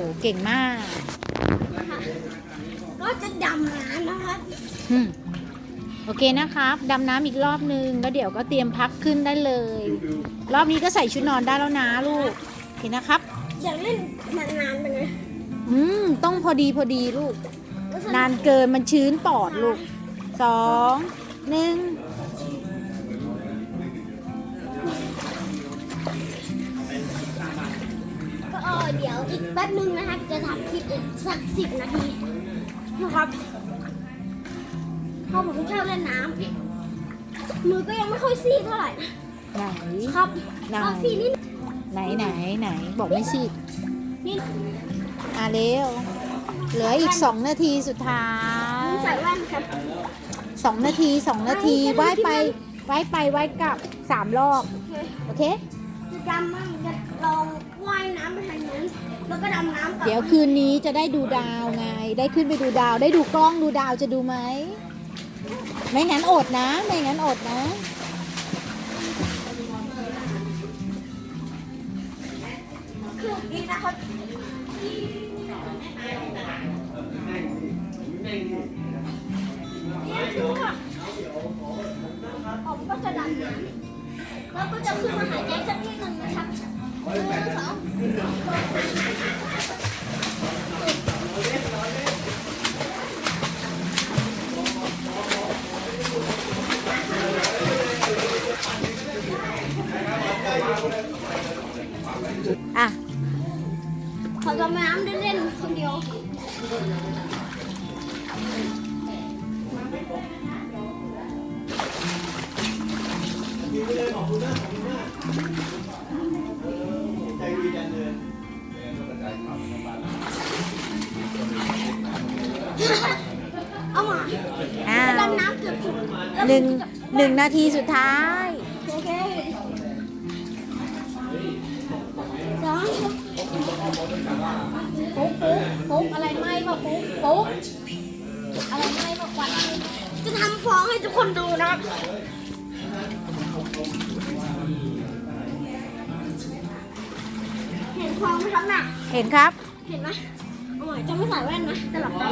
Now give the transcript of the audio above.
โอ้เก่งมากก็จะดำน้ำนะครับอืมโอเคนะครับดำน้ำอีกรอบนึง แล้วเดี๋ยวก็เตรียมพักขึ้นได้เลย รอบนี้ก็ใส่ชุดนอนได้แล้วนะลูกโอเคนะครับ อยากเล่นนานๆไปเลยอืมต้องพอดีพอดีลูก นานเกินมันชื้นปอดลูกสองหนึ่ง แป๊บนึงนะครับจะทำคลิปอีกสักสิบนาทีนะครับเพราะผมชอบเล่นน้ำมือก็ยังไม่ค่อยซีดเท่าไหร่นะไหนครับได้เอาซีดนิดไหนไหนไหนบอกไม่สินิดอะเร็วเหลืออีกสองนาทีสุดท้ายใส่แว่นครับสองนาทีสองนาทีไม่ว่ายจะไปได้ว่ายไปว่ายกลับสามรอบ โอเคโอเคจะดำมั่งจะลองว่ายน้ำไปทางนั้น เดี๋ยวคืนนี้จะได้ดูดาวไง ได้ขึ้นไปดูดาว ได้ดูกล้องดูดาวจะดูไหม ไม่งั้นอดนะ ไม่งั้นอดนะคือนี้นะครื่อว่าผมก็จะดำน้ำแล้วก็จะขึ้นมาหายใจสักนิดหนึ่งนะครับหนึ่งสอง ขอดำน้ำเล่นๆคนเดียวเอามาอ้าจะวดำน้ำเกือบสุด หนึ่งหนึ่งนาทีสุดท้าย ปุ๊บปุ๊บปุ๊บอะไรไหมป่ะปุ๊บปุ๊บอะไรไหมป่ะควันจะทำฟ้องให้ทุกคนดูนะครับเห็นฟองไหมครับน่ะเห็นครับ เห็นไหมเอาใหม่จะไม่ใส่แว่นนะจะหลับตา